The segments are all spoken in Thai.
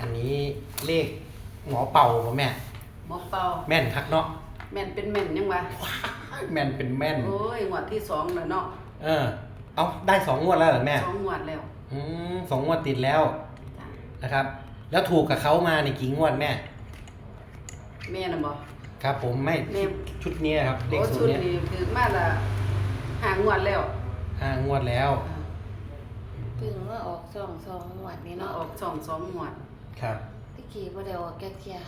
อันนี้เลขหมอเป่าบ่แม่ หมอเป่าแม่นคักเนาะแม่นเป็นแม่นยังวะแม่นเป็นแม่น โอ้ยงวดที่สองแล้วเนาะเออ เอาได้สองงวดแล้วเหรอแม่สองงวดแล้วอืมสองงวดติดแล้วจ้ะนะครับ แล้วถูกกับเขามาในกี่งวดแม่ แม่น่ะบ่ ครับ ผมไม่แม่ ชุดนี้ครับเลโอ้ขสูชุตดรเนี้ยนี้คือมาละหางวดแล้วห้างวดแล้วอ่าถึงว่าออกสองสองหวดนี่เนาะเนาะออกสองสองงวด ครับตะกี้บ่ได้ออกแก๊กเทีย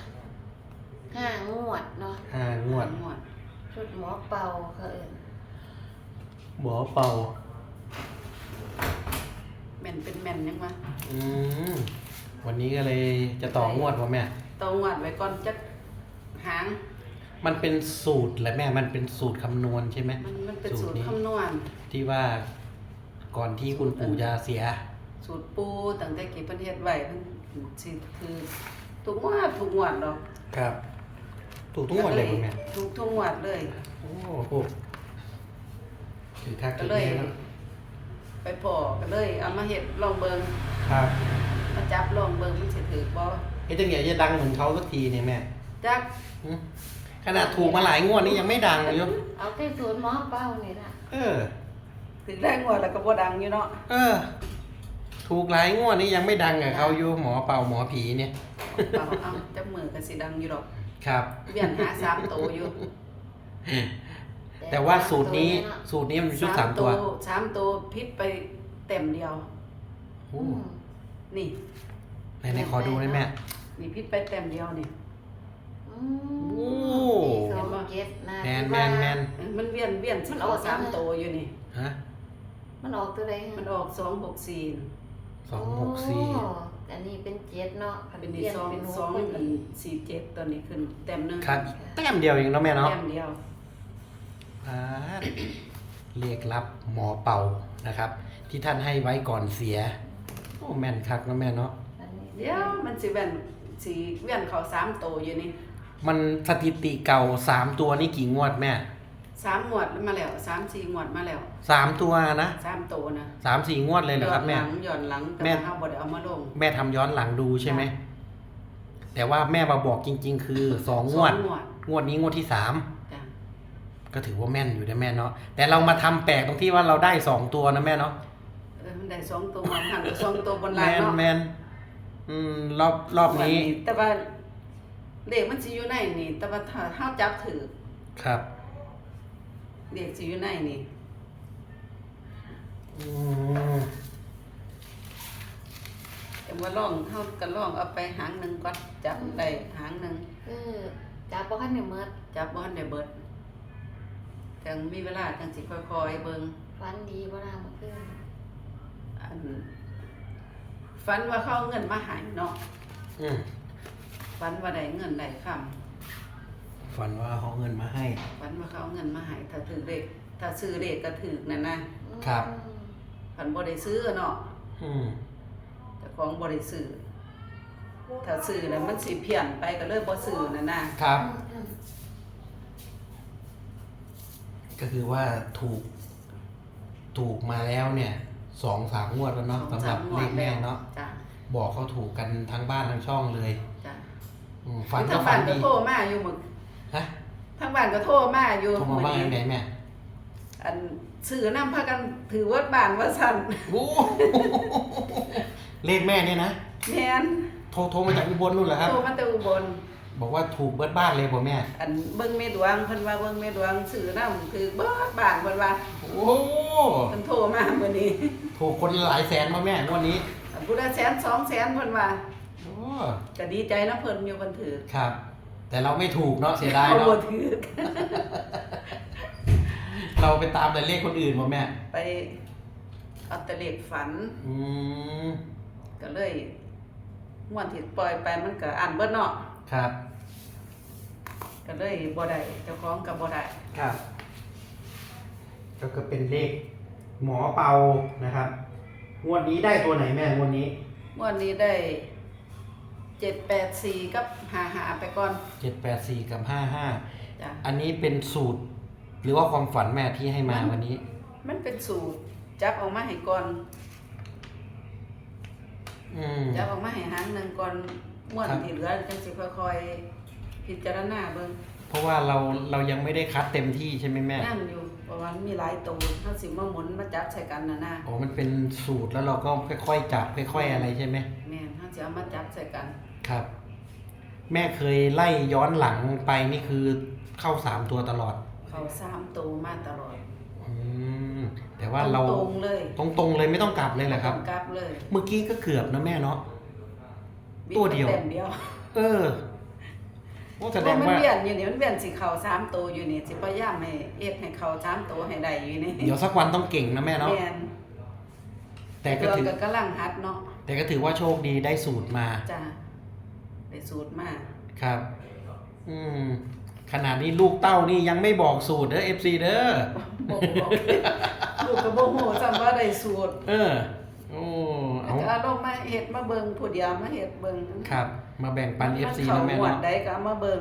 ห้างวดเนาะห้างวดหางวดชุดหมอเป่าเขาเอิ้นหมอเป่าแม่นเป็นแม่นยังวะอืมวันนี้ก็เลยจะต่องวดวะแม่ต่องวดไว้ก่อนจักหาง มันเป็นสูตรแหละแม่ มันเป็นสูตรคำนวณใช่ไหมมันมันเป็นสูตรนี้คำนวณ ที่ว่าก่อนที่คุณปู่จะเสีย สูตรปูตั้งแต่กี่ประเทศไว้เพิ่น สิคือทุกงวดทุกงวดดอกครับ ถูกทุกงวดเลยคุณแม่ทุกทุกงวดเลย โอ้โหคือคักก็คือเลยแม่เนอะไปพอก็เลย เอามาเฮ็ดลองเบิงครับมาจับลองเบิงมันสิถือบ่ไอ้จังเดี๋ยวจะดังเหมือนเขาสักทีเนี่ยแม่จักหึขนาดถูกมาหลายงวดนี่ยังไม่ดังเลยยมเอาแต่ศูนหมอเป่านี่ล่ะเออถือได้งวดแล้วก็บ่ดังอยู่เนาะเออ ถูกหลายงวดนี่ยังไม่ดังกับเขาอยู่หมอเป่าหมอผีเนี่ย เอาเอาจับมือก็สิดังอยู่ดอกครับ เวียนหาสามโตวอยู่แต่ว่าสูตรนี้สูตรนี้มันเป็นชุดสามตัวสามตัวพิษไปเต็มเดียวโอ้อืมนี่ ไหนไหนขอดูได้แม่นี่พิษไปเต็มเดียวนี่ อืโอ้มสี่สองเจ็ดนะแมนแมนแมนมันเวียนเวียนสิเอาสามโตวอยู่นี่ ฮะมันออกตัวใดมันออกสองหกสี่ สองหกสี่โอ้อันนี้เป็นเจ็ดเนาะเป็นนี่สองเป็นหกสองพออันสี่เจ็ดตอนนี้ขึ้นเต็มหนึงครับอีกแต้มเดียวเองเนาะแม่เนาะแต้มเดียวอ่าเรียกรับหมอเป่านะครับ ที่ท่านให้ไว้ก่อนเสีย โอ้แม่นคักเนาะแม่เนาะ อันนี้เดี๋ยวมันสิเวียนสีเวียนเขาสามโตวอยู่นี่มันสถิติเก่าสามตัวนี่กี่งวดแม่ สามงวดมาแล้วสามสี่งวดมาแล้วสามตัวนะสามโตวนะสามสี่งวดเลยเหรอครับแม่ย้อนหลังย้อนหลังแต่แม่ว่าเราบ่ได้เอามาลง แม่ทำย้อนหลังดูใช่ไหม แต่ว่าแม่มาบอกจริง ๆ คือสองงวด สองงวด งวดนี้งวดที่สาม จ้ะก็ถือว่าแม่นอยู่นะแม่เนาะ แต่เรามาทำแปลกตรงที่ว่าเราได้สองตัวนะแม่เนาะ เออมันได้สองตัวหันสองตัวบนแมล่างนเนาะแมนอืมรอบรอบนี้ แต่ว่าเลขมันสิอยู่ในนี่ แต่ว่าถ้าเฮาจับถือ ครับ เลขสิอยู่ในนี่อืมแต่ว่าลองเฮาก็ลองเอาไปหางหนึงก่อนจับได้หางหนึงคือจับบ่คันได้หมดจับบ่ทันได้เบิดจังมีเวลาจังสิค่อยๆเบิ่งฟันดีบ่ล่ะเมื่อคืนอันฝันว่าเขาเอาเงินมาใหายเนาะอืมฝันว่าได้เงินได้คำ ฝันว่าเขาเอาเงินมาให้ ฝันว่าเขาเอาเงินมาใหายถ้าถือเลขถ้าซื้อเลขก็ถือนั่นนะครับอืมฝันบ่ได้ซื้อเนาะอืมแต่ของบ่ได้ซื้อถ้าซื้อแล้วมันสิเพี้ยนไปก็เลยบ่ซื้อนั่นนะครับ อืมก็คือว่าถูก ถูกมาแล้วเนี่ยสองสามงวดแล้วเนาะสำหรับเลขแม่เนาะจ้ะบอกเขาถูกกันทั้งบ้านทั้งช่องเลยจ้ะอืมฝันก็ทางฝับ้านนก็ดีโทรมาอยู่มึง ฮะทางบ้านก็โทรมาอยู่โทรมาบ้านไหนแม่อันซื้อนำพากันถือวัดบ้านว่าซั่นโอ้เลขแม่เนี่ยนะแม่นโทรโทรมาจากอุบลนู่นเหรอครับโทรมาแต่อุบลบอกว่าถูกเบิดบ้านเลยบ่แม่ อันเบิ่งแม่ดวงเพิ่นว่าเบิ่งแม่ดวงซื้อนำคือเบิดบ้านเพิ่นว่าโอ้เพิ่นโทรมามื้อนี้ถูกคนหลายแสนมาแม่งวันนี้อันผู้ละแสนสองแสนเพิ่นว่าโอ้ก็ดีใจนะเพิ่นอยู่เพิ่นถือครับ แต่เราไม่ถูกเนาะเสียดายเอาเนาะบ่ถือเราไปตามแต่เลขคนอื่นบ่แม่ไปเอาแต่เลขฝัน อืมก็เลยม่วนที่ปล่อยไปมันก็อ่านเบิดเนาะครับ ก็เลยบ่ได้เจ้าของก็บ่ได้ครับ ก็คือเป็นเลขหมอเปานะครับ งวดนี้ได้ตัวไหนแม่งวดนี้ ม่วนนี้ได้ 784กับ55ไปก่อนเจ็ดแปดสี่กับห้าห้าจ้ะอันนี้เป็นสูตร หรือว่าความฝันแม่ที่ให้มาวันนี้ มันเป็นสูตรจับออกมาให้ก่อน อืม จับออกมาให้หางหนึงก่อนม่วนที่เหลือจังสิค่อยๆพิจารณาเบิ่งเพราะว่าเราเรายังไม่ได้คัดเต็มที่ใช่ไหมแม่นั่งอยู่เพราะว่ามันมีหลายตัวเฮาสิมาหมุนมาจับใส่กันน่ะนะอ๋อมันเป็นสูตรแล้วเราก็ค่อยๆจับค่อย ๆ อะไรใช่ไหมแม่นเฮาสิเอามาจับใส่กัน ครับ แม่เคยไล่ย้อนหลังไปนี่คือเข้าสามตัวตลอดเขาสามตัวมาตลอดอืมแต่ว่าเราตรงๆเลยตรงๆเลยไม่ต้องกลับเลยเหรอครับ กลับเลยเมื่อกี้ก็เกือบนะแม่เนาะ ตัวเดียวมีแต้มเดียวเออโอ้แสเพดราะงมันว่า เวียนอยู่นี่มันเวียนสิเขาสามตัวอยู่นี่สิพยายามให้เอ็ดให้เขาสามตัวให้ได้อยู่นี่เดี๋ยวสักวันต้องเก่งนะแม่เนาะ แม่นแต่ก็ถือเรากำลังหัดเนาะแต่ก็ถือว่าโชคดีได้สูตรมา จ้า ได้สูตรมาครับ อืมขนาดนี้ลูกเต้านี่ยังไม่บอกสูตรเด้อเอฟซีเด้อบอกบอกลูกก็บ่ฮู้จำว่าได้สูตร เออโอ้เอาแต่เอาลงมาเฮ็ดมาเบิ่งผู้เดียวมาเฮ็ดเบิ่งครับ มาแบ่งปันเอฟซีมันะนแม่เข้าหมวดเนาะใดก็เอามาเบิ่ง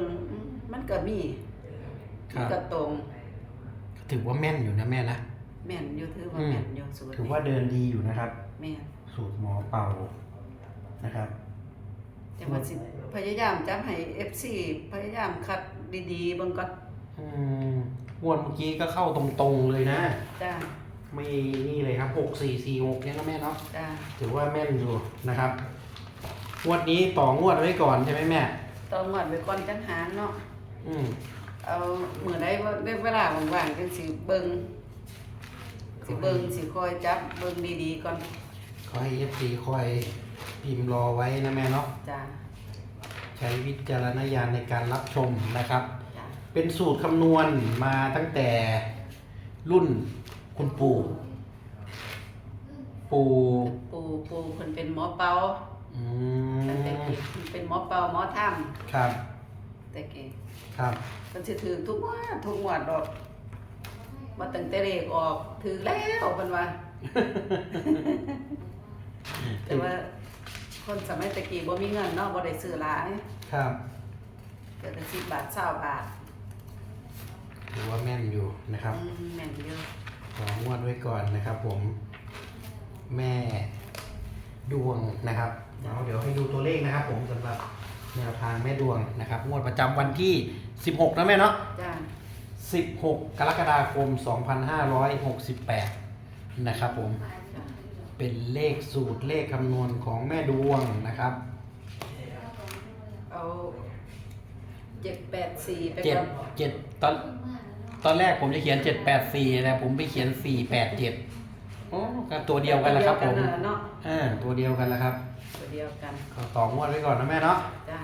มันก็มีคมันรับก็ตรง ถือว่าแม่นอยู่นะแม่นะแม่นอยู่ถือว่าอืมแม่นอยู่สูตรถือว่าเดินดีอยู่นะครับ แม่นสูตรหมอเป่านะครับ แต่ว่าสิพยายามจับให้ FC พยายามคัดดีๆเบิ่งก่อนอืมงวดเมื่อกี้ก็เข้าตรงๆเลยนะ จ้าไม่นี่เลยครับหกสี่สี่หกเนี่ยนะแม่เนาะจ้าถือว่าแม่นอยู่นะครับ งวดนี้ต่องวดไว้ก่อนใช่ไหมแม่ ต้องงวดไปก่อนจังหารเนาะอืมเอามื้อใดว่าได้เวลาว่างๆจังสิเบิ่งสิเบิ่งสิคอยจับเบิ่งดีๆก่อน ขอให้เอฟซีคอย พิมพ์รอไว้นะแม่เนาะจ้าใช้วิจารณญาณในการรับชมนะครับ จ้าเป็นสูตรคำนวณมาตั้งแต่รุ่นคุณปู่ ปู่ปู่ปู่เพิ่นเป็นหมอเป่าอืตั้งแต่มกี้เพิ่นเป็นหมอเป่าหมอถ้ำครับแต่กี้ครับเพิ่นสิถือทุกงวดทุกงวดดอกมาตั้งแต่เลขออกถือแล้วเพิ่นว่า แต่ว่า คนสมัยตะกี้บ่มีเงินเนาะบ่ได้ซื้อหลายครับเกิดสิบบาทเศร้าบาทถือว่าแม่นอยู่นะครับอืมแม่นเยอะของงวดไว้ก่อนนะครับ ผมแม่ดวงนะครับเดี๋ยวเดี๋ยวให้ดูตัวเลขนะครับ ผมสำหรับแนวทางแม่ดวงนะครับงวดประจำวันที่ 16 นะแม่เนาะ จ้า16 กรกฎาคม 2568 นะครับผมจ้า เป็นเลขสูตรเลขคำนวณของแม่ดวงนะครับ เอาเจ็ดแปดสี่ไปเจ็ดก่อนเจ็ดตอนตอนแรกผมจะเขียน784แต่ผมไปเขียน487โอ้ก็ตัวเดียวกันแหละครับผมเดียวกันน่ะเนาะอ่าตัวเดียวกันแล้วครับตัวเดียวกันขอต่องวดไว้ก่อนนะแม่เนาะจ้า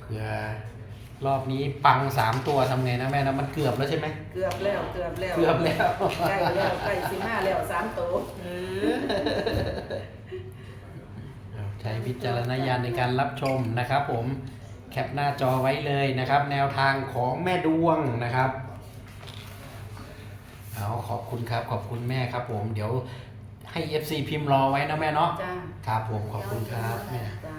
เผื่อ รอบนี้ปังสามตัวทำไงนะแม่นะมันเกือบแล้วใช่ไหมเกือบแล้วเกือบแล้วเกือบแล้วใกล้แล้วใกล้สิมาแล้วสามตัวใช้วิจารณญาณในการรับชมนะครับ ผมแคปหน้าจอไว้เลยนะครับ แนวทางของแม่ดวงนะครับเอาขอบคุณครับขอบคุณแม่ครับ ผมเดี๋ยวให้ FC พิมพ์รอไว้นะแม่เนาะจ้าครับผมขอบคุณครับแม่จ้า